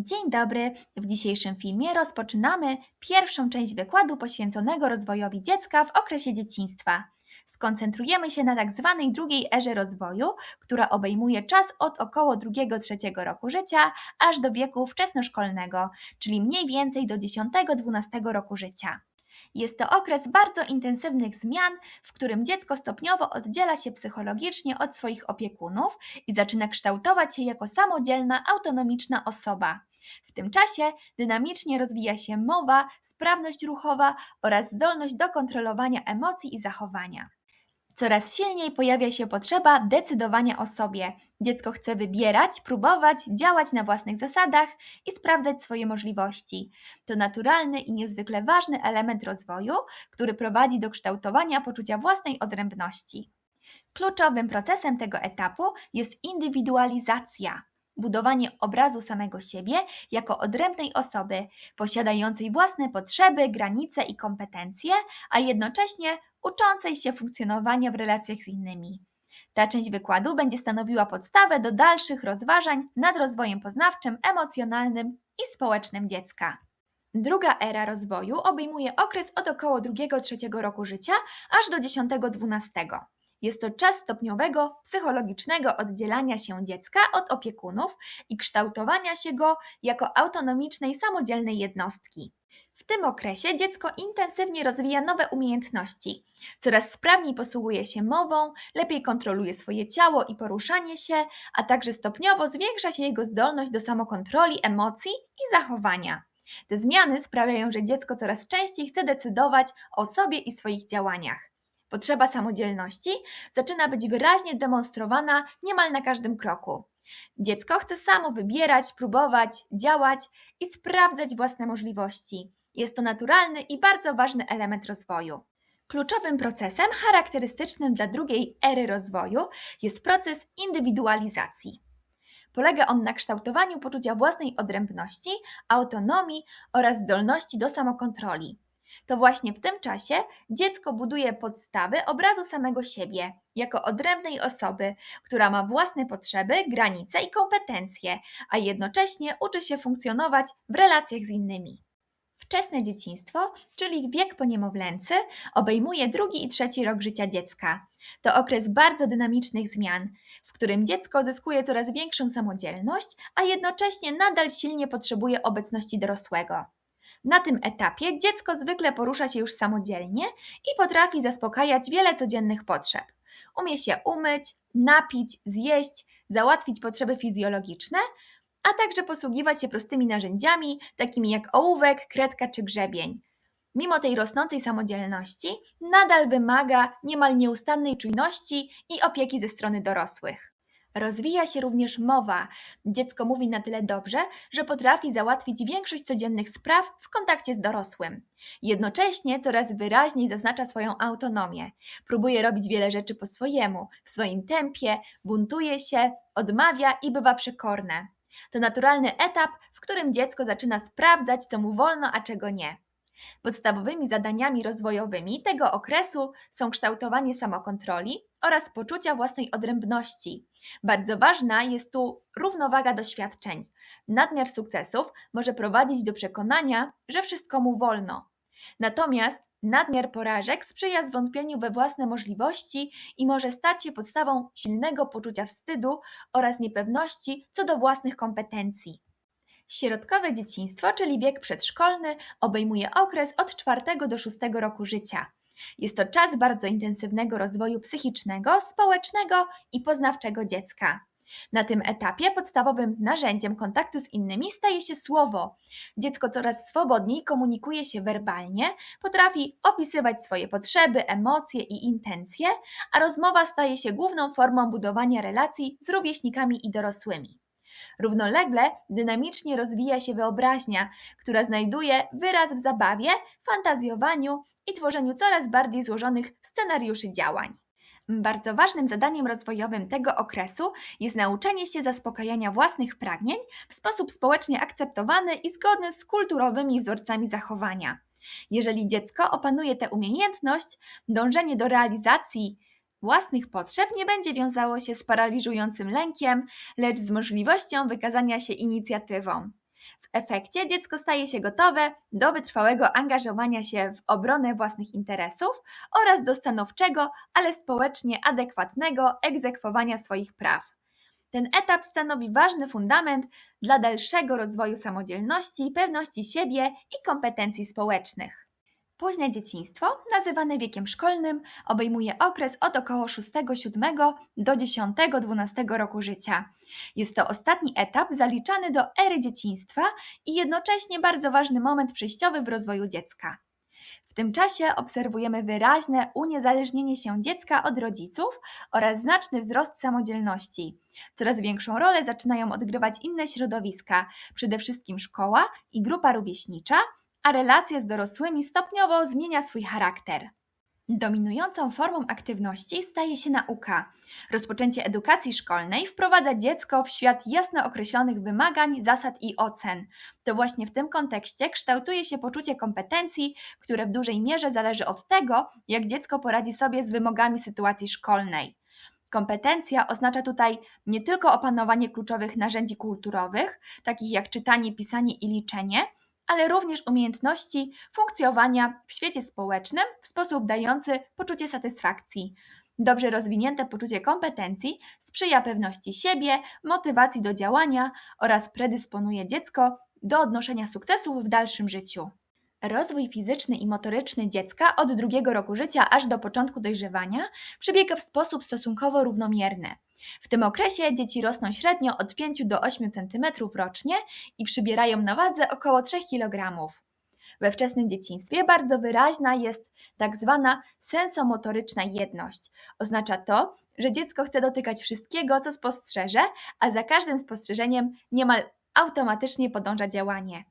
Dzień dobry. W dzisiejszym filmie rozpoczynamy pierwszą część wykładu poświęconego rozwojowi dziecka w okresie dzieciństwa. Skoncentrujemy się na tak zwanej drugiej erze rozwoju, która obejmuje czas od około 2-3 roku życia aż do wieku wczesnoszkolnego, czyli mniej więcej do 10-12 roku życia. Jest to okres bardzo intensywnych zmian, w którym dziecko stopniowo oddziela się psychologicznie od swoich opiekunów i zaczyna kształtować się jako samodzielna, autonomiczna osoba. W tym czasie dynamicznie rozwija się mowa, sprawność ruchowa oraz zdolność do kontrolowania emocji i zachowania. Coraz silniej pojawia się potrzeba decydowania o sobie. Dziecko chce wybierać, próbować, działać na własnych zasadach i sprawdzać swoje możliwości. To naturalny i niezwykle ważny element rozwoju, który prowadzi do kształtowania poczucia własnej odrębności. Kluczowym procesem tego etapu jest indywidualizacja. Budowanie obrazu samego siebie jako odrębnej osoby, posiadającej własne potrzeby, granice i kompetencje, a jednocześnie uczącej się funkcjonowania w relacjach z innymi. Ta część wykładu będzie stanowiła podstawę do dalszych rozważań nad rozwojem poznawczym, emocjonalnym i społecznym dziecka. Druga era rozwoju obejmuje okres od około 2-3 roku życia aż do 10-12. Jest to czas stopniowego psychologicznego oddzielania się dziecka od opiekunów i kształtowania się go jako autonomicznej, samodzielnej jednostki. W tym okresie dziecko intensywnie rozwija nowe umiejętności. Coraz sprawniej posługuje się mową, lepiej kontroluje swoje ciało i poruszanie się, a także stopniowo zwiększa się jego zdolność do samokontroli emocji i zachowania. Te zmiany sprawiają, że dziecko coraz częściej chce decydować o sobie i swoich działaniach. Potrzeba samodzielności zaczyna być wyraźnie demonstrowana niemal na każdym kroku. Dziecko chce samo wybierać, próbować, działać i sprawdzać własne możliwości. Jest to naturalny i bardzo ważny element rozwoju. Kluczowym procesem charakterystycznym dla drugiej ery rozwoju jest proces indywidualizacji. Polega on na kształtowaniu poczucia własnej odrębności, autonomii oraz zdolności do samokontroli. To właśnie w tym czasie dziecko buduje podstawy obrazu samego siebie jako odrębnej osoby, która ma własne potrzeby, granice i kompetencje, a jednocześnie uczy się funkcjonować w relacjach z innymi. Wczesne dzieciństwo, czyli wiek poniemowlęcy, obejmuje drugi i trzeci rok życia dziecka. To okres bardzo dynamicznych zmian, w którym dziecko zyskuje coraz większą samodzielność, a jednocześnie nadal silnie potrzebuje obecności dorosłego. Na tym etapie dziecko zwykle porusza się już samodzielnie i potrafi zaspokajać wiele codziennych potrzeb. Umie się umyć, napić, zjeść, załatwić potrzeby fizjologiczne, a także posługiwać się prostymi narzędziami, takimi jak ołówek, kredka czy grzebień. Mimo tej rosnącej samodzielności, nadal wymaga niemal nieustannej czujności i opieki ze strony dorosłych. Rozwija się również mowa. Dziecko mówi na tyle dobrze, że potrafi załatwić większość codziennych spraw w kontakcie z dorosłym. Jednocześnie coraz wyraźniej zaznacza swoją autonomię. Próbuje robić wiele rzeczy po swojemu, w swoim tempie, buntuje się, odmawia i bywa przekorne. To naturalny etap, w którym dziecko zaczyna sprawdzać, co mu wolno, a czego nie. Podstawowymi zadaniami rozwojowymi tego okresu są kształtowanie samokontroli oraz poczucia własnej odrębności. Bardzo ważna jest tu równowaga doświadczeń. Nadmiar sukcesów może prowadzić do przekonania, że wszystko mu wolno. Natomiast nadmiar porażek sprzyja zwątpieniu we własne możliwości i może stać się podstawą silnego poczucia wstydu oraz niepewności co do własnych kompetencji. Środkowe dzieciństwo, czyli wiek przedszkolny, obejmuje okres od 4 do 6 roku życia. Jest to czas bardzo intensywnego rozwoju psychicznego, społecznego i poznawczego dziecka. Na tym etapie podstawowym narzędziem kontaktu z innymi staje się słowo. Dziecko coraz swobodniej komunikuje się werbalnie, potrafi opisywać swoje potrzeby, emocje i intencje, a rozmowa staje się główną formą budowania relacji z rówieśnikami i dorosłymi. Równolegle dynamicznie rozwija się wyobraźnia, która znajduje wyraz w zabawie, fantazjowaniu i tworzeniu coraz bardziej złożonych scenariuszy działań. Bardzo ważnym zadaniem rozwojowym tego okresu jest nauczenie się zaspokajania własnych pragnień w sposób społecznie akceptowany i zgodny z kulturowymi wzorcami zachowania. Jeżeli dziecko opanuje tę umiejętność, dążenie do realizacji własnych potrzeb nie będzie wiązało się z paraliżującym lękiem, lecz z możliwością wykazania się inicjatywą. W efekcie dziecko staje się gotowe do wytrwałego angażowania się w obronę własnych interesów oraz do stanowczego, ale społecznie adekwatnego egzekwowania swoich praw. Ten etap stanowi ważny fundament dla dalszego rozwoju samodzielności, pewności siebie i kompetencji społecznych. Późne dzieciństwo, nazywane wiekiem szkolnym, obejmuje okres od około 6-7 do 10-12 roku życia. Jest to ostatni etap zaliczany do ery dzieciństwa i jednocześnie bardzo ważny moment przejściowy w rozwoju dziecka. W tym czasie obserwujemy wyraźne uniezależnienie się dziecka od rodziców oraz znaczny wzrost samodzielności. Coraz większą rolę zaczynają odgrywać inne środowiska, przede wszystkim szkoła i grupa rówieśnicza, a relacja z dorosłymi stopniowo zmienia swój charakter. Dominującą formą aktywności staje się nauka. Rozpoczęcie edukacji szkolnej wprowadza dziecko w świat jasno określonych wymagań, zasad i ocen. To właśnie w tym kontekście kształtuje się poczucie kompetencji, które w dużej mierze zależy od tego, jak dziecko poradzi sobie z wymogami sytuacji szkolnej. Kompetencja oznacza tutaj nie tylko opanowanie kluczowych narzędzi kulturowych, takich jak czytanie, pisanie i liczenie, ale również umiejętności funkcjonowania w świecie społecznym w sposób dający poczucie satysfakcji. Dobrze rozwinięte poczucie kompetencji sprzyja pewności siebie, motywacji do działania oraz predysponuje dziecko do odnoszenia sukcesów w dalszym życiu. Rozwój fizyczny i motoryczny dziecka od drugiego roku życia aż do początku dojrzewania przebiega w sposób stosunkowo równomierny. W tym okresie dzieci rosną średnio od 5 do 8 cm rocznie i przybierają na wadze około 3 kg. We wczesnym dzieciństwie bardzo wyraźna jest tak zwana sensomotoryczna jedność. Oznacza to, że dziecko chce dotykać wszystkiego, co spostrzeże, a za każdym spostrzeżeniem niemal automatycznie podąża działanie.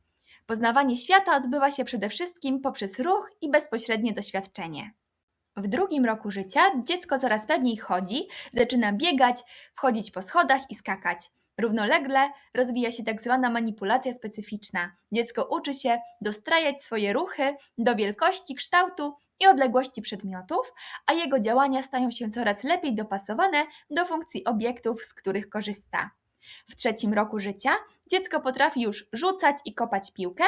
Poznawanie świata odbywa się przede wszystkim poprzez ruch i bezpośrednie doświadczenie. W drugim roku życia dziecko coraz pewniej chodzi, zaczyna biegać, wchodzić po schodach i skakać. Równolegle rozwija się tak zwana manipulacja specyficzna. Dziecko uczy się dostrajać swoje ruchy do wielkości, kształtu i odległości przedmiotów, a jego działania stają się coraz lepiej dopasowane do funkcji obiektów, z których korzysta. W trzecim roku życia dziecko potrafi już rzucać i kopać piłkę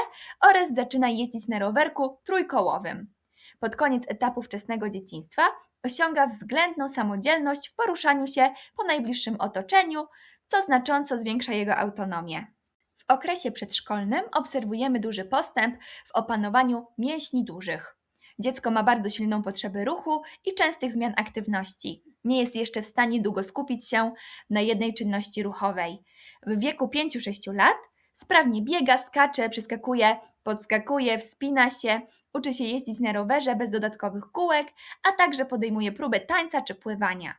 oraz zaczyna jeździć na rowerku trójkołowym. Pod koniec etapu wczesnego dzieciństwa osiąga względną samodzielność w poruszaniu się po najbliższym otoczeniu, co znacząco zwiększa jego autonomię. W okresie przedszkolnym obserwujemy duży postęp w opanowaniu mięśni dużych. Dziecko ma bardzo silną potrzebę ruchu i częstych zmian aktywności. Nie jest jeszcze w stanie długo skupić się na jednej czynności ruchowej. W wieku 5-6 lat sprawnie biega, skacze, przeskakuje, podskakuje, wspina się, uczy się jeździć na rowerze bez dodatkowych kółek, a także podejmuje próbę tańca czy pływania.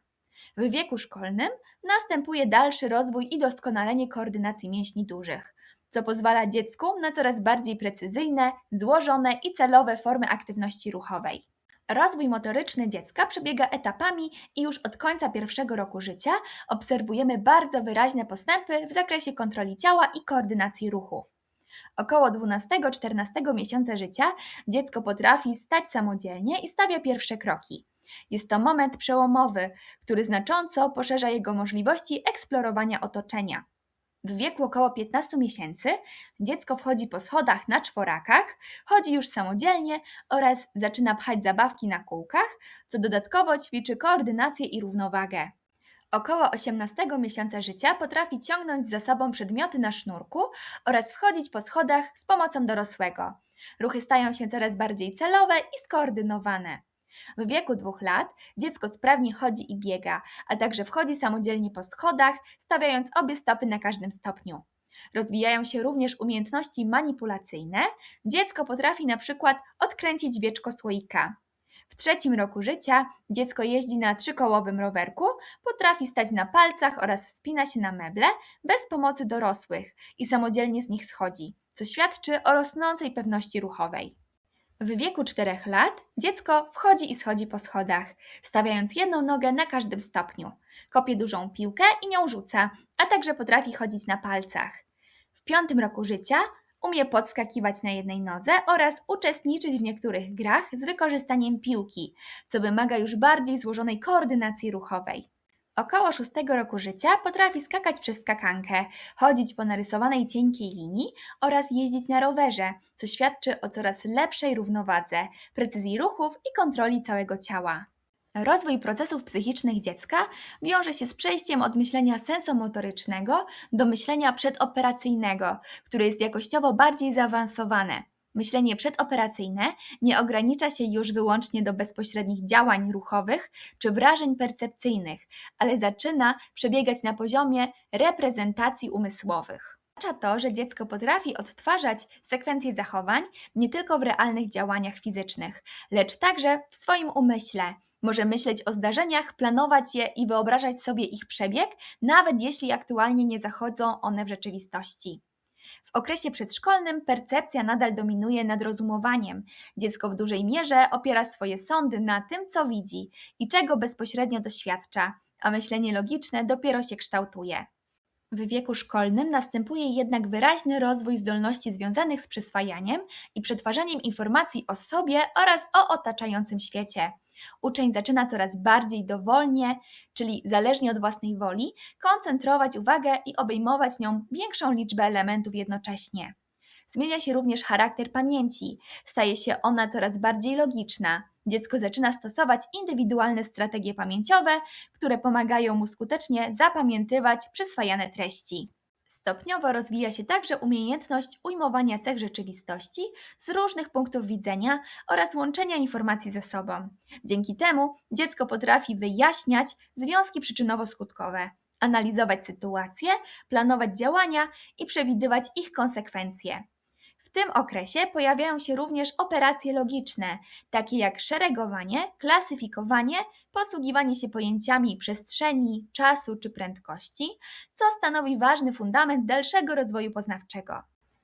W wieku szkolnym następuje dalszy rozwój i doskonalenie koordynacji mięśni dużych, co pozwala dziecku na coraz bardziej precyzyjne, złożone i celowe formy aktywności ruchowej. Rozwój motoryczny dziecka przebiega etapami i już od końca pierwszego roku życia obserwujemy bardzo wyraźne postępy w zakresie kontroli ciała i koordynacji ruchu. Około 12-14 miesiąca życia dziecko potrafi stać samodzielnie i stawia pierwsze kroki. Jest to moment przełomowy, który znacząco poszerza jego możliwości eksplorowania otoczenia. W wieku około 15 miesięcy dziecko wchodzi po schodach na czworakach, chodzi już samodzielnie oraz zaczyna pchać zabawki na kółkach, co dodatkowo ćwiczy koordynację i równowagę. Około 18 miesiąca życia potrafi ciągnąć za sobą przedmioty na sznurku oraz wchodzić po schodach z pomocą dorosłego. Ruchy stają się coraz bardziej celowe i skoordynowane. W wieku dwóch lat dziecko sprawnie chodzi i biega, a także wchodzi samodzielnie po schodach, stawiając obie stopy na każdym stopniu. Rozwijają się również umiejętności manipulacyjne. Dziecko potrafi na przykład odkręcić wieczko słoika. W trzecim roku życia dziecko jeździ na trzykołowym rowerku, potrafi stać na palcach oraz wspina się na meble bez pomocy dorosłych i samodzielnie z nich schodzi, co świadczy o rosnącej pewności ruchowej. W wieku 4 lat dziecko wchodzi i schodzi po schodach, stawiając jedną nogę na każdym stopniu. Kopie dużą piłkę i nią rzuca, a także potrafi chodzić na palcach. W piątym roku życia umie podskakiwać na jednej nodze oraz uczestniczyć w niektórych grach z wykorzystaniem piłki, co wymaga już bardziej złożonej koordynacji ruchowej. Około szóstego roku życia potrafi skakać przez skakankę, chodzić po narysowanej cienkiej linii oraz jeździć na rowerze, co świadczy o coraz lepszej równowadze, precyzji ruchów i kontroli całego ciała. Rozwój procesów psychicznych dziecka wiąże się z przejściem od myślenia sensomotorycznego do myślenia przedoperacyjnego, które jest jakościowo bardziej zaawansowane. Myślenie przedoperacyjne nie ogranicza się już wyłącznie do bezpośrednich działań ruchowych czy wrażeń percepcyjnych, ale zaczyna przebiegać na poziomie reprezentacji umysłowych. Oznacza to, że dziecko potrafi odtwarzać sekwencje zachowań nie tylko w realnych działaniach fizycznych, lecz także w swoim umyśle. Może myśleć o zdarzeniach, planować je i wyobrażać sobie ich przebieg, nawet jeśli aktualnie nie zachodzą one w rzeczywistości. W okresie przedszkolnym percepcja nadal dominuje nad rozumowaniem. Dziecko w dużej mierze opiera swoje sądy na tym, co widzi i czego bezpośrednio doświadcza, a myślenie logiczne dopiero się kształtuje. W wieku szkolnym następuje jednak wyraźny rozwój zdolności związanych z przyswajaniem i przetwarzaniem informacji o sobie oraz o otaczającym świecie. Uczeń zaczyna coraz bardziej dowolnie, czyli zależnie od własnej woli, koncentrować uwagę i obejmować nią większą liczbę elementów jednocześnie. Zmienia się również charakter pamięci, staje się ona coraz bardziej logiczna. Dziecko zaczyna stosować indywidualne strategie pamięciowe, które pomagają mu skutecznie zapamiętywać przyswajane treści. Stopniowo rozwija się także umiejętność ujmowania cech rzeczywistości z różnych punktów widzenia oraz łączenia informacji ze sobą. Dzięki temu dziecko potrafi wyjaśniać związki przyczynowo-skutkowe, analizować sytuacje, planować działania i przewidywać ich konsekwencje. W tym okresie pojawiają się również operacje logiczne, takie jak szeregowanie, klasyfikowanie, posługiwanie się pojęciami przestrzeni, czasu czy prędkości, co stanowi ważny fundament dalszego rozwoju poznawczego.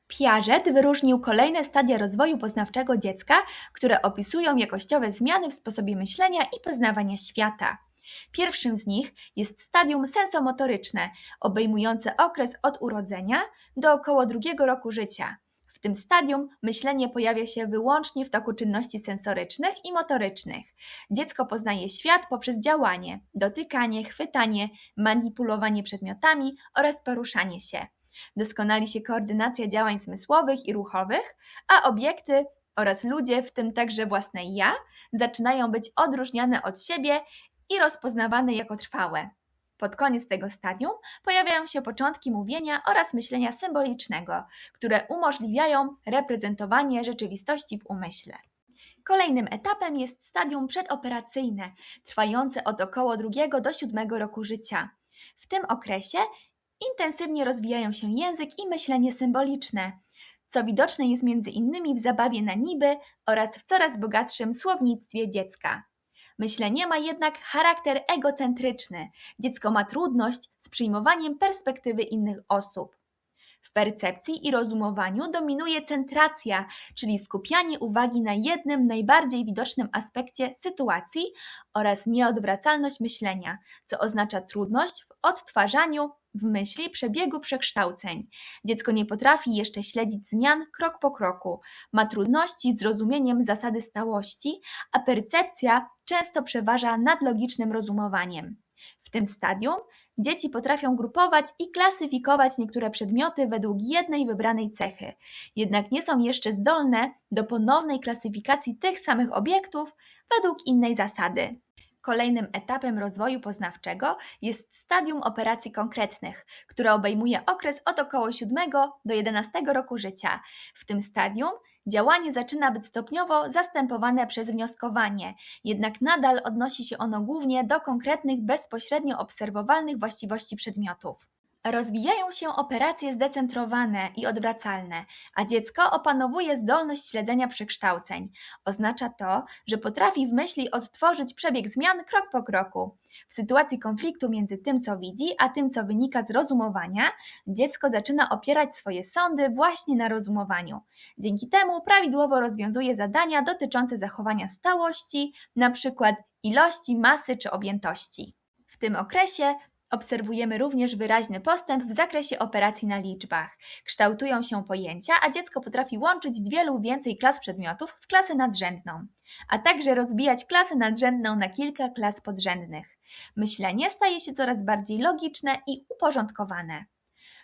Piaget wyróżnił kolejne stadia rozwoju poznawczego dziecka, które opisują jakościowe zmiany w sposobie myślenia i poznawania świata. Pierwszym z nich jest stadium sensomotoryczne, obejmujące okres od urodzenia do około drugiego roku życia. W tym stadium myślenie pojawia się wyłącznie w toku czynności sensorycznych i motorycznych. Dziecko poznaje świat poprzez działanie, dotykanie, chwytanie, manipulowanie przedmiotami oraz poruszanie się. Doskonali się koordynacja działań zmysłowych i ruchowych, a obiekty oraz ludzie, w tym także własne ja, zaczynają być odróżniane od siebie i rozpoznawane jako trwałe. Pod koniec tego stadium pojawiają się początki mówienia oraz myślenia symbolicznego, które umożliwiają reprezentowanie rzeczywistości w umyśle. Kolejnym etapem jest stadium przedoperacyjne, trwające od około 2 do 7 roku życia. W tym okresie intensywnie rozwijają się język i myślenie symboliczne, co widoczne jest między innymi w zabawie na niby oraz w coraz bogatszym słownictwie dziecka. Myślenie ma jednak charakter egocentryczny. Dziecko ma trudność z przyjmowaniem perspektywy innych osób. W percepcji i rozumowaniu dominuje centracja, czyli skupianie uwagi na jednym najbardziej widocznym aspekcie sytuacji oraz nieodwracalność myślenia, co oznacza trudność w odtwarzaniu w myśli przebiegu przekształceń. Dziecko nie potrafi jeszcze śledzić zmian krok po kroku, ma trudności z rozumieniem zasady stałości, a percepcja często przeważa nad logicznym rozumowaniem. W tym stadium dzieci potrafią grupować i klasyfikować niektóre przedmioty według jednej wybranej cechy, jednak nie są jeszcze zdolne do ponownej klasyfikacji tych samych obiektów według innej zasady. Kolejnym etapem rozwoju poznawczego jest stadium operacji konkretnych, które obejmuje okres od około 7 do 11 roku życia. W tym stadium działanie zaczyna być stopniowo zastępowane przez wnioskowanie, jednak nadal odnosi się ono głównie do konkretnych, bezpośrednio obserwowalnych właściwości przedmiotów. Rozwijają się operacje zdecentrowane i odwracalne, a dziecko opanowuje zdolność śledzenia przekształceń. Oznacza to, że potrafi w myśli odtworzyć przebieg zmian krok po kroku. W sytuacji konfliktu między tym, co widzi, a tym, co wynika z rozumowania, dziecko zaczyna opierać swoje sądy właśnie na rozumowaniu. Dzięki temu prawidłowo rozwiązuje zadania dotyczące zachowania stałości, np. ilości, masy czy objętości. W tym okresie Obserwujemy również wyraźny postęp w zakresie operacji na liczbach. Kształtują się pojęcia, a dziecko potrafi łączyć dwie lub więcej klas przedmiotów w klasę nadrzędną, a także rozbijać klasę nadrzędną na kilka klas podrzędnych. Myślenie staje się coraz bardziej logiczne i uporządkowane.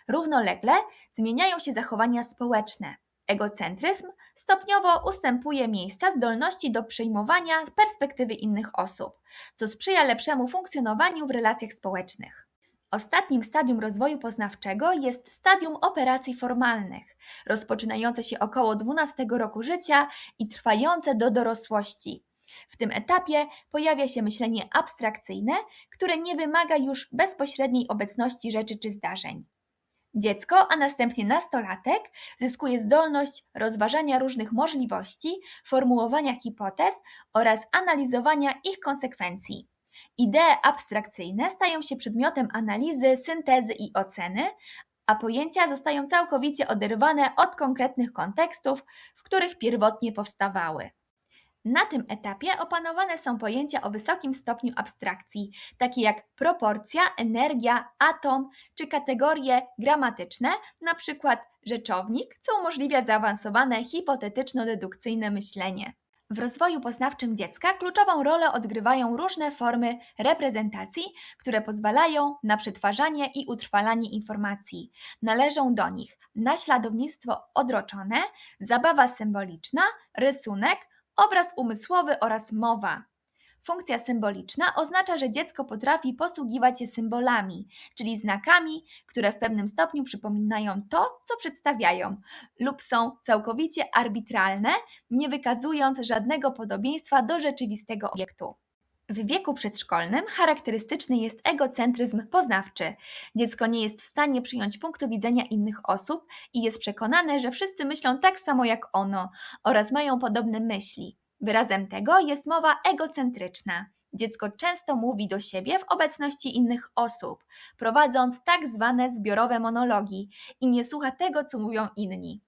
Równolegle zmieniają się zachowania społeczne. Egocentryzm stopniowo ustępuje miejsca zdolności do przyjmowania perspektywy innych osób, co sprzyja lepszemu funkcjonowaniu w relacjach społecznych. Ostatnim stadium rozwoju poznawczego jest stadium operacji formalnych, rozpoczynające się około 12 roku życia i trwające do dorosłości. W tym etapie pojawia się myślenie abstrakcyjne, które nie wymaga już bezpośredniej obecności rzeczy czy zdarzeń. Dziecko, a następnie nastolatek, zyskuje zdolność rozważania różnych możliwości, formułowania hipotez oraz analizowania ich konsekwencji. Idee abstrakcyjne stają się przedmiotem analizy, syntezy i oceny, a pojęcia zostają całkowicie oderwane od konkretnych kontekstów, w których pierwotnie powstawały. Na tym etapie opanowane są pojęcia o wysokim stopniu abstrakcji, takie jak proporcja, energia, atom czy kategorie gramatyczne, np. rzeczownik, co umożliwia zaawansowane hipotetyczno-dedukcyjne myślenie. W rozwoju poznawczym dziecka kluczową rolę odgrywają różne formy reprezentacji, które pozwalają na przetwarzanie i utrwalanie informacji. Należą do nich naśladownictwo odroczone, zabawa symboliczna, rysunek, obraz umysłowy oraz mowa. Funkcja symboliczna oznacza, że dziecko potrafi posługiwać się symbolami, czyli znakami, które w pewnym stopniu przypominają to, co przedstawiają, lub są całkowicie arbitralne, nie wykazując żadnego podobieństwa do rzeczywistego obiektu. W wieku przedszkolnym charakterystyczny jest egocentryzm poznawczy. Dziecko nie jest w stanie przyjąć punktu widzenia innych osób i jest przekonane, że wszyscy myślą tak samo jak ono oraz mają podobne myśli. Wyrazem tego jest mowa egocentryczna. Dziecko często mówi do siebie w obecności innych osób, prowadząc tak zwane zbiorowe monologi i nie słucha tego, co mówią inni.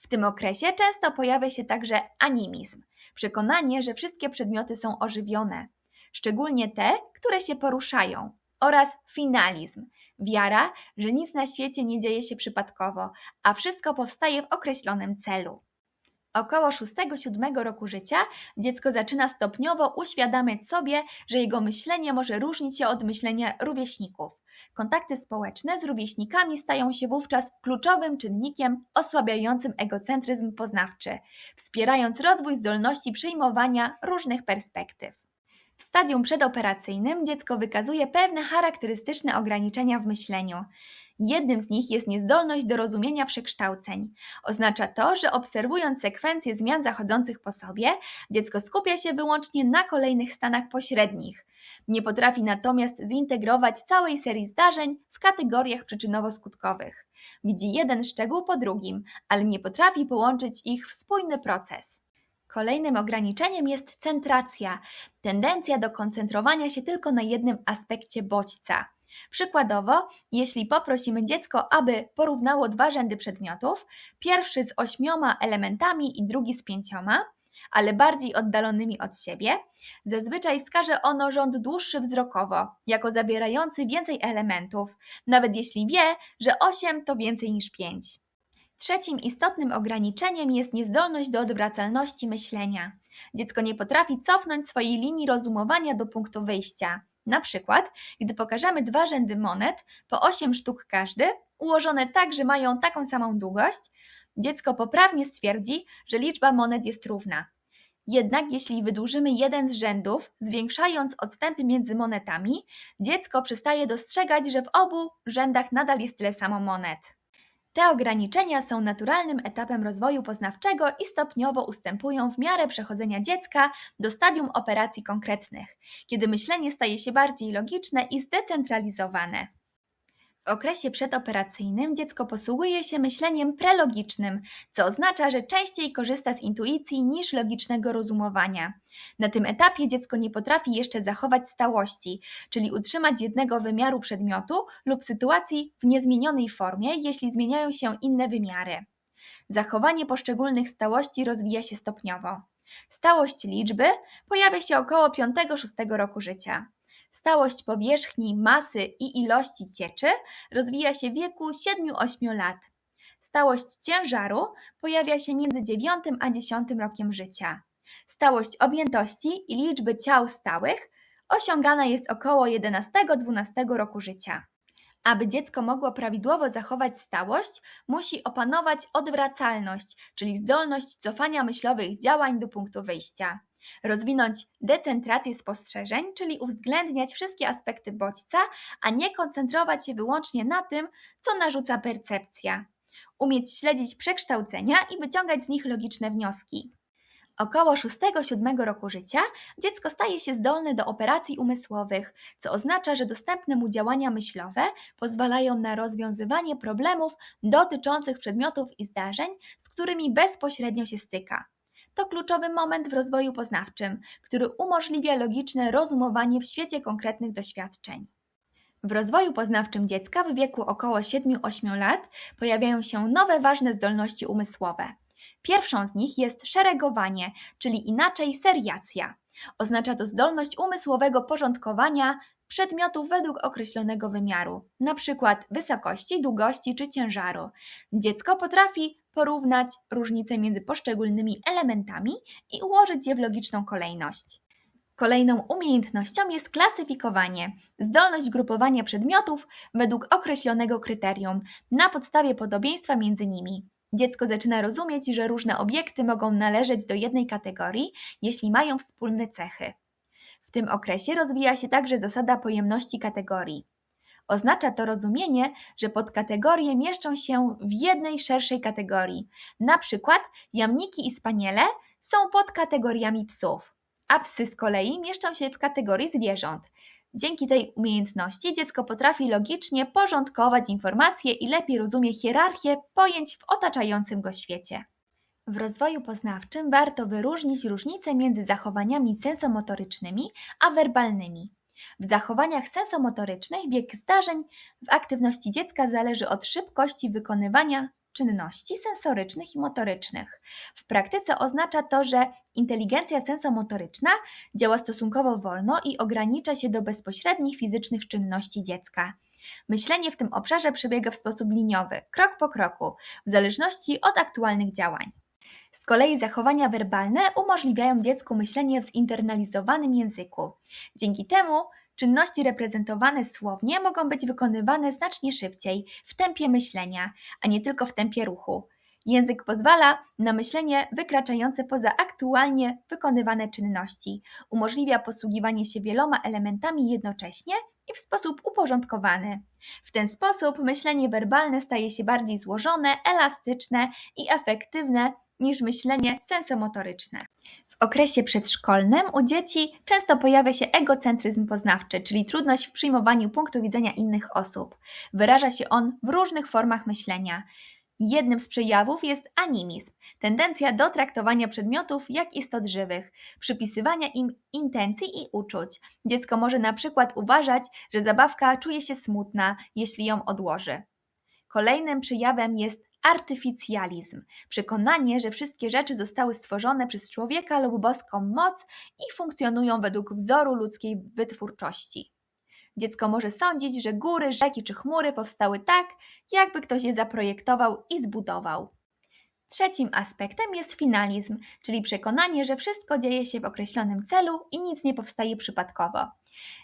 W tym okresie często pojawia się także animizm, przekonanie, że wszystkie przedmioty są ożywione szczególnie te, które się poruszają, oraz finalizm wiara, że nic na świecie nie dzieje się przypadkowo, a wszystko powstaje w określonym celu. Około 6-7 roku życia dziecko zaczyna stopniowo uświadamiać sobie, że jego myślenie może różnić się od myślenia rówieśników. Kontakty społeczne z rówieśnikami stają się wówczas kluczowym czynnikiem osłabiającym egocentryzm poznawczy, wspierając rozwój zdolności przyjmowania różnych perspektyw. Stadium przedoperacyjnym dziecko wykazuje pewne charakterystyczne ograniczenia w myśleniu. Jednym z nich jest niezdolność do rozumienia przekształceń. Oznacza to, że obserwując sekwencję zmian zachodzących po sobie, dziecko skupia się wyłącznie na kolejnych stanach pośrednich. Nie potrafi natomiast zintegrować całej serii zdarzeń w kategoriach przyczynowo-skutkowych. Widzi jeden szczegół po drugim, ale nie potrafi połączyć ich w spójny proces. Kolejnym ograniczeniem jest centracja, tendencja do koncentrowania się tylko na jednym aspekcie bodźca. Przykładowo, jeśli poprosimy dziecko, aby porównało dwa rzędy przedmiotów, pierwszy z ośmioma elementami i drugi z pięcioma, ale bardziej oddalonymi od siebie, zazwyczaj wskaże ono rząd dłuższy wzrokowo, jako zabierający więcej elementów, nawet jeśli wie, że 8 to więcej niż 5. Trzecim istotnym ograniczeniem jest niezdolność do odwracalności myślenia. Dziecko nie potrafi cofnąć swojej linii rozumowania do punktu wyjścia. Na przykład, gdy pokażemy dwa rzędy monet, po 8 sztuk każdy, ułożone tak, że mają taką samą długość, dziecko poprawnie stwierdzi, że liczba monet jest równa. Jednak jeśli wydłużymy jeden z rzędów, zwiększając odstępy między monetami, dziecko przestaje dostrzegać, że w obu rzędach nadal jest tyle samo monet. Te ograniczenia są naturalnym etapem rozwoju poznawczego i stopniowo ustępują w miarę przechodzenia dziecka do stadium operacji konkretnych, kiedy myślenie staje się bardziej logiczne i zdecentralizowane. W okresie przedoperacyjnym dziecko posługuje się myśleniem prelogicznym, co oznacza, że częściej korzysta z intuicji niż logicznego rozumowania. Na tym etapie dziecko nie potrafi jeszcze zachować stałości, czyli utrzymać jednego wymiaru przedmiotu lub sytuacji w niezmienionej formie, jeśli zmieniają się inne wymiary. Zachowanie poszczególnych stałości rozwija się stopniowo. Stałość liczby pojawia się około 5-6 roku życia. Stałość powierzchni, masy i ilości cieczy rozwija się w wieku 7-8 lat. Stałość ciężaru pojawia się między 9 a 10 rokiem życia. Stałość objętości i liczby ciał stałych osiągana jest około 11-12 roku życia. Aby dziecko mogło prawidłowo zachować stałość, musi opanować odwracalność, czyli zdolność cofania myślowych działań do punktu wyjścia. Rozwinąć decentrację spostrzeżeń, czyli uwzględniać wszystkie aspekty bodźca, a nie koncentrować się wyłącznie na tym, co narzuca percepcja. Umieć śledzić przekształcenia i wyciągać z nich logiczne wnioski. Około 6-7 roku życia dziecko staje się zdolne do operacji umysłowych, co oznacza, że dostępne mu działania myślowe pozwalają na rozwiązywanie problemów dotyczących przedmiotów i zdarzeń, z którymi bezpośrednio się styka. To kluczowy moment w rozwoju poznawczym, który umożliwia logiczne rozumowanie w świecie konkretnych doświadczeń. W rozwoju poznawczym dziecka w wieku około 7-8 lat pojawiają się nowe ważne zdolności umysłowe. Pierwszą z nich jest szeregowanie, czyli inaczej seriacja. Oznacza to zdolność umysłowego porządkowania przedmiotów według określonego wymiaru, np. wysokości, długości czy ciężaru. Dziecko potrafi porównać różnice między poszczególnymi elementami i ułożyć je w logiczną kolejność. Kolejną umiejętnością jest klasyfikowanie, zdolność grupowania przedmiotów według określonego kryterium na podstawie podobieństwa między nimi. Dziecko zaczyna rozumieć, że różne obiekty mogą należeć do jednej kategorii, jeśli mają wspólne cechy. Tym okresie rozwija się także zasada pojemności kategorii. Oznacza to rozumienie, że podkategorie mieszczą się w jednej szerszej kategorii. Na przykład jamniki i spaniele są podkategoriami psów, a psy z kolei mieszczą się w kategorii zwierząt. Dzięki tej umiejętności dziecko potrafi logicznie porządkować informacje i lepiej rozumie hierarchię pojęć w otaczającym go świecie. W rozwoju poznawczym warto wyróżnić różnice między zachowaniami sensomotorycznymi a werbalnymi. W zachowaniach sensomotorycznych bieg zdarzeń w aktywności dziecka zależy od szybkości wykonywania czynności sensorycznych i motorycznych. W praktyce oznacza to, że inteligencja sensomotoryczna działa stosunkowo wolno i ogranicza się do bezpośrednich fizycznych czynności dziecka. Myślenie w tym obszarze przebiega w sposób liniowy, krok po kroku, w zależności od aktualnych działań. Z kolei zachowania werbalne umożliwiają dziecku myślenie w zinternalizowanym języku. Dzięki temu czynności reprezentowane słownie mogą być wykonywane znacznie szybciej, w tempie myślenia, a nie tylko w tempie ruchu. Język pozwala na myślenie wykraczające poza aktualnie wykonywane czynności, umożliwia posługiwanie się wieloma elementami jednocześnie i w sposób uporządkowany. W ten sposób myślenie werbalne staje się bardziej złożone, elastyczne i efektywne niż myślenie sensomotoryczne. W okresie przedszkolnym u dzieci często pojawia się egocentryzm poznawczy, czyli trudność w przyjmowaniu punktu widzenia innych osób. Wyraża się on w różnych formach myślenia. Jednym z przejawów jest animizm, tendencja do traktowania przedmiotów jak istot żywych, przypisywania im intencji i uczuć. Dziecko może na przykład uważać, że zabawka czuje się smutna, jeśli ją odłoży. Kolejnym przejawem jest artyficjalizm, przekonanie, że wszystkie rzeczy zostały stworzone przez człowieka lub boską moc i funkcjonują według wzoru ludzkiej wytwórczości. Dziecko może sądzić, że góry, rzeki czy chmury powstały tak, jakby ktoś je zaprojektował i zbudował. Trzecim aspektem jest finalizm, czyli przekonanie, że wszystko dzieje się w określonym celu i nic nie powstaje przypadkowo.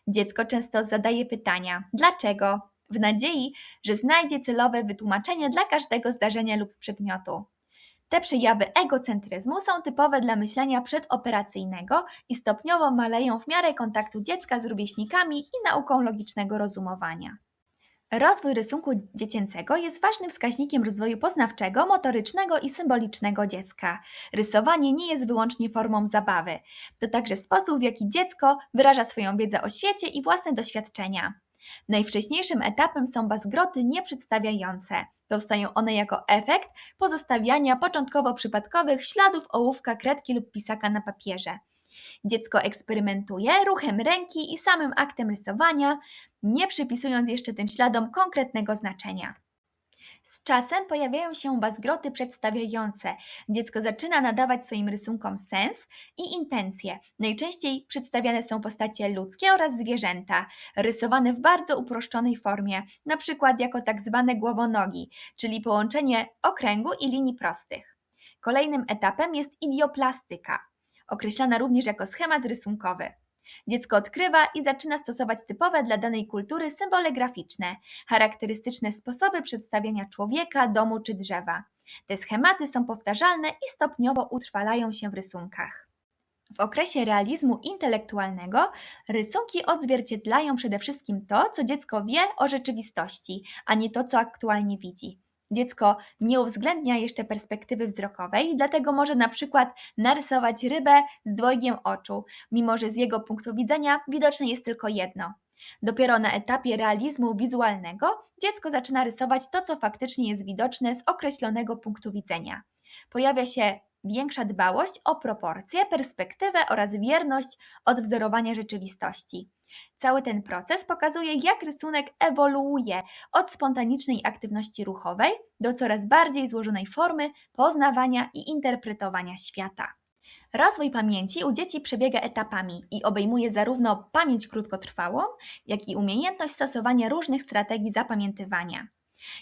Dziecko często zadaje pytania: dlaczego, w nadziei, że znajdzie celowe wytłumaczenie dla każdego zdarzenia lub przedmiotu. Te przejawy egocentryzmu są typowe dla myślenia przedoperacyjnego i stopniowo maleją w miarę kontaktu dziecka z rówieśnikami i nauką logicznego rozumowania. Rozwój rysunku dziecięcego jest ważnym wskaźnikiem rozwoju poznawczego, motorycznego i symbolicznego dziecka. Rysowanie nie jest wyłącznie formą zabawy, to także sposób, w jaki dziecko wyraża swoją wiedzę o świecie i własne doświadczenia. Najwcześniejszym etapem są bazgroty nieprzedstawiające. Powstają one jako efekt pozostawiania początkowo przypadkowych śladów ołówka, kredki lub pisaka na papierze. Dziecko eksperymentuje ruchem ręki i samym aktem rysowania, nie przypisując jeszcze tym śladom konkretnego znaczenia. Z czasem pojawiają się bazgroty przedstawiające. Dziecko zaczyna nadawać swoim rysunkom sens i intencje. Najczęściej przedstawiane są postacie ludzkie oraz zwierzęta, rysowane w bardzo uproszczonej formie, na przykład jako tak zwane głowonogi, czyli połączenie okręgu i linii prostych. Kolejnym etapem jest idioplastyka, określana również jako schemat rysunkowy. Dziecko odkrywa i zaczyna stosować typowe dla danej kultury symbole graficzne, charakterystyczne sposoby przedstawiania człowieka, domu czy drzewa. Te schematy są powtarzalne i stopniowo utrwalają się w rysunkach. W okresie realizmu intelektualnego rysunki odzwierciedlają przede wszystkim to, co dziecko wie o rzeczywistości, a nie to, co aktualnie widzi. Dziecko nie uwzględnia jeszcze perspektywy wzrokowej, dlatego może na przykład narysować rybę z dwojgiem oczu, mimo że z jego punktu widzenia widoczne jest tylko jedno. Dopiero na etapie realizmu wizualnego dziecko zaczyna rysować to, co faktycznie jest widoczne z określonego punktu widzenia. Pojawia się większa dbałość o proporcje, perspektywę oraz wierność odwzorowania rzeczywistości. Cały ten proces pokazuje, jak rysunek ewoluuje od spontanicznej aktywności ruchowej do coraz bardziej złożonej formy poznawania i interpretowania świata. Rozwój pamięci u dzieci przebiega etapami i obejmuje zarówno pamięć krótkotrwałą, jak i umiejętność stosowania różnych strategii zapamiętywania.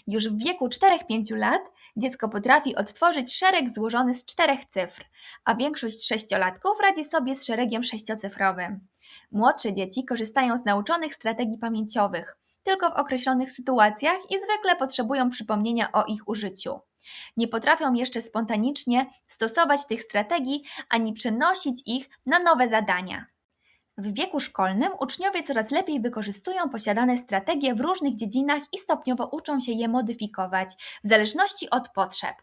Już w wieku 4-5 lat dziecko potrafi odtworzyć szereg złożony z czterech cyfr, a większość sześciolatków radzi sobie z szeregiem sześciocyfrowym. Młodsze dzieci korzystają z nauczonych strategii pamięciowych, tylko w określonych sytuacjach i zwykle potrzebują przypomnienia o ich użyciu. Nie potrafią jeszcze spontanicznie stosować tych strategii ani przenosić ich na nowe zadania. W wieku szkolnym uczniowie coraz lepiej wykorzystują posiadane strategie w różnych dziedzinach i stopniowo uczą się je modyfikować w zależności od potrzeb.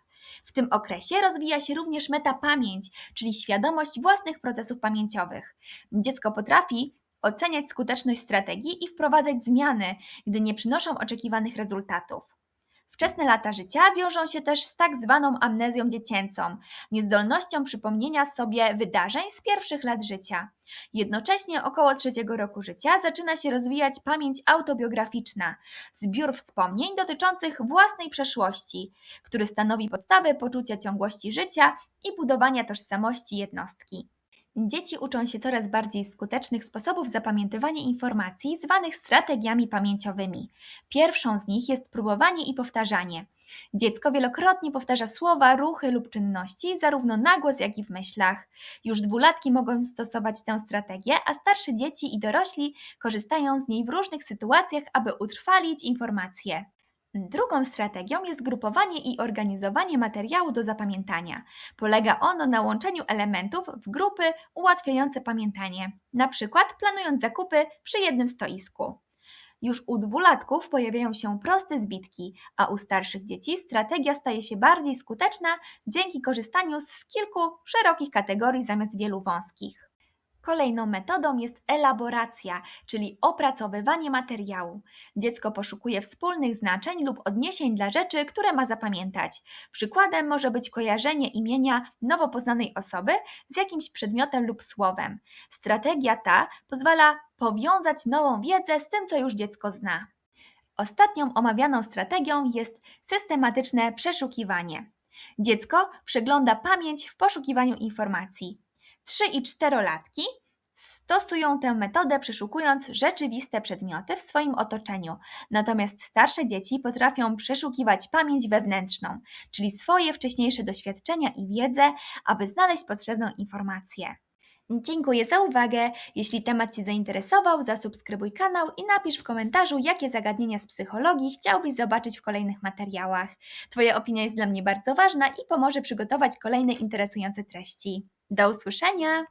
W tym okresie rozwija się również metapamięć, czyli świadomość własnych procesów pamięciowych. Dziecko potrafi oceniać skuteczność strategii i wprowadzać zmiany, gdy nie przynoszą oczekiwanych rezultatów. Wczesne lata życia wiążą się też z tak zwaną amnezją dziecięcą, niezdolnością przypomnienia sobie wydarzeń z pierwszych lat życia. Jednocześnie około trzeciego roku życia zaczyna się rozwijać pamięć autobiograficzna, zbiór wspomnień dotyczących własnej przeszłości, który stanowi podstawę poczucia ciągłości życia i budowania tożsamości jednostki. Dzieci uczą się coraz bardziej skutecznych sposobów zapamiętywania informacji, zwanych strategiami pamięciowymi. Pierwszą z nich jest próbowanie i powtarzanie. Dziecko wielokrotnie powtarza słowa, ruchy lub czynności, zarówno na głos, jak i w myślach. Już dwulatki mogą stosować tę strategię, a starsze dzieci i dorośli korzystają z niej w różnych sytuacjach, aby utrwalić informacje. Drugą strategią jest grupowanie i organizowanie materiału do zapamiętania. Polega ono na łączeniu elementów w grupy ułatwiające pamiętanie, na przykład planując zakupy przy jednym stoisku. Już u dwulatków pojawiają się proste zbitki, a u starszych dzieci strategia staje się bardziej skuteczna dzięki korzystaniu z kilku szerokich kategorii zamiast wielu wąskich. Kolejną metodą jest elaboracja, czyli opracowywanie materiału. Dziecko poszukuje wspólnych znaczeń lub odniesień dla rzeczy, które ma zapamiętać. Przykładem może być kojarzenie imienia nowo poznanej osoby z jakimś przedmiotem lub słowem. Strategia ta pozwala powiązać nową wiedzę z tym, co już dziecko zna. Ostatnią omawianą strategią jest systematyczne przeszukiwanie. Dziecko przegląda pamięć w poszukiwaniu informacji. 3 i 4-latki stosują tę metodę przeszukując rzeczywiste przedmioty w swoim otoczeniu, natomiast starsze dzieci potrafią przeszukiwać pamięć wewnętrzną, czyli swoje wcześniejsze doświadczenia i wiedzę, aby znaleźć potrzebną informację. Dziękuję za uwagę. Jeśli temat Cię zainteresował, zasubskrybuj kanał i napisz w komentarzu, jakie zagadnienia z psychologii chciałbyś zobaczyć w kolejnych materiałach. Twoja opinia jest dla mnie bardzo ważna i pomoże przygotować kolejne interesujące treści. Do usłyszenia!